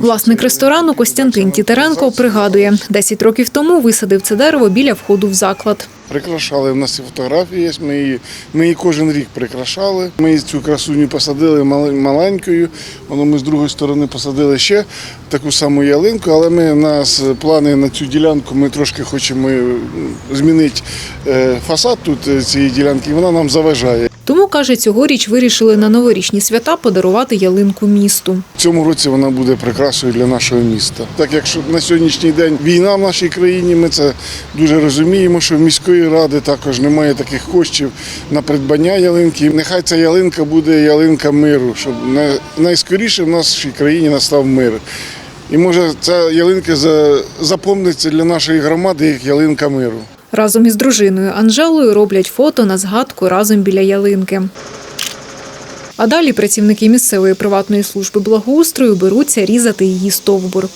Власник ресторану Костянтин Тітеренко пригадує, 10 років тому висадив це дерево біля входу в заклад. Прикрашали. У нас і фотографії є. Ми її, ми її кожен рік прикрашали. Ми цю красуню посадили мал- маленькою. Воно ми з другої сторони посадили ще таку саму ялинку, але ми у нас плани на цю ділянку. Ми трошки хочемо змінити е, фасад тут е, цієї ділянки. і Вона нам заважає. Каже, цьогоріч вирішили на новорічні свята подарувати ялинку місту. Цьому році вона буде прикрасою для нашого міста. Так як на сьогоднішній день війна в нашій країні, ми це дуже розуміємо, що в міської ради також немає таких коштів на придбання ялинки. Нехай ця ялинка буде ялинка миру, щоб найскоріше в нашій країні настав мир. І може ця ялинка за- запомниться для нашої громади як ялинка миру. Разом із дружиною Анжелою роблять фото на згадку разом біля ялинки. А далі працівники місцевої приватної служби благоустрою беруться різати її стовбур.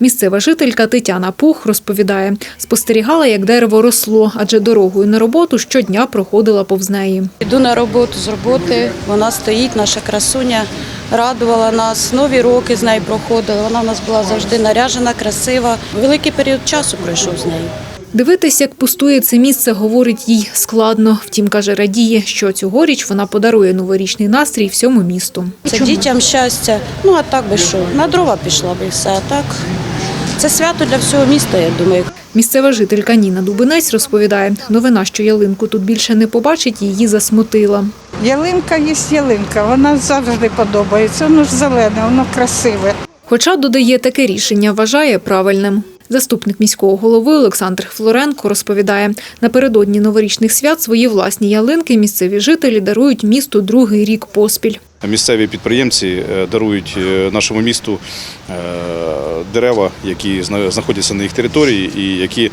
Місцева жителька Тетяна Пух розповідає, спостерігала, як дерево росло, адже дорогою на роботу щодня проходила повз неї. Іду на роботу з роботи, вона стоїть, наша красуня, радувала нас. Нові роки з нею проходили. Вона в нас була завжди наряжена, красива. Великий період часу пройшов з нею. Дивитись, як пустує це місце, говорить їй складно. Втім, каже, радіє, що цьогоріч вона подарує новорічний настрій всьому місту. Це дітям щастя. Ну а так би що, на дрова пішла би все. А так це свято для всього міста, я думаю. Місцева жителька Ніна Дубинець розповідає, новина, що ялинку тут більше не побачить, її засмутила. Ялинка є ялинка, вона завжди подобається. Воно ж зелене, воно красиве. Хоча додає таке рішення, вважає правильним. Заступник міського голови Олександр Флоренко розповідає, напередодні новорічних свят свої власні ялинки місцеві жителі дарують місту другий рік поспіль. Місцеві підприємці е, дарують е, нашому місту е, дерева, які знаходяться на їх території, і які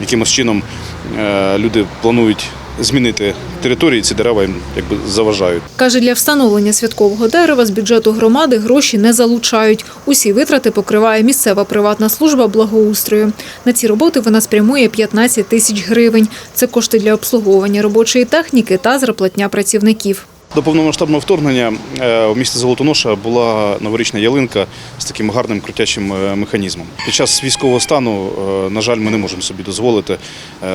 якимось чином люди планують змінити території. Ці дерева їм якби заважають. Каже, для встановлення святкового дерева з бюджету громади гроші не залучають. Усі витрати покриває місцева приватна служба благоустрою. На ці роботи вона спрямує 15 тисяч гривень. Це кошти для обслуговування робочої техніки та зарплатня працівників. До повномасштабного вторгнення е, в місті Золотоноша була новорічна ялинка з таким гарним крутячим е, механізмом. Під час військового стану, е, на жаль, ми не можемо собі дозволити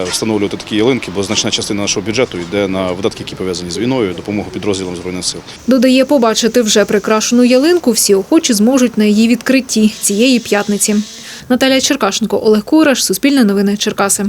встановлювати такі ялинки, бо значна частина нашого бюджету йде на видатки, які пов'язані з війною, допомогу підрозділам збройних сил. Додає, побачити вже прикрашену ялинку всі охочі зможуть на її відкритті цієї п'ятниці. Наталія Черкашенко, Олег Кураш, Суспільне новини, Черкаси.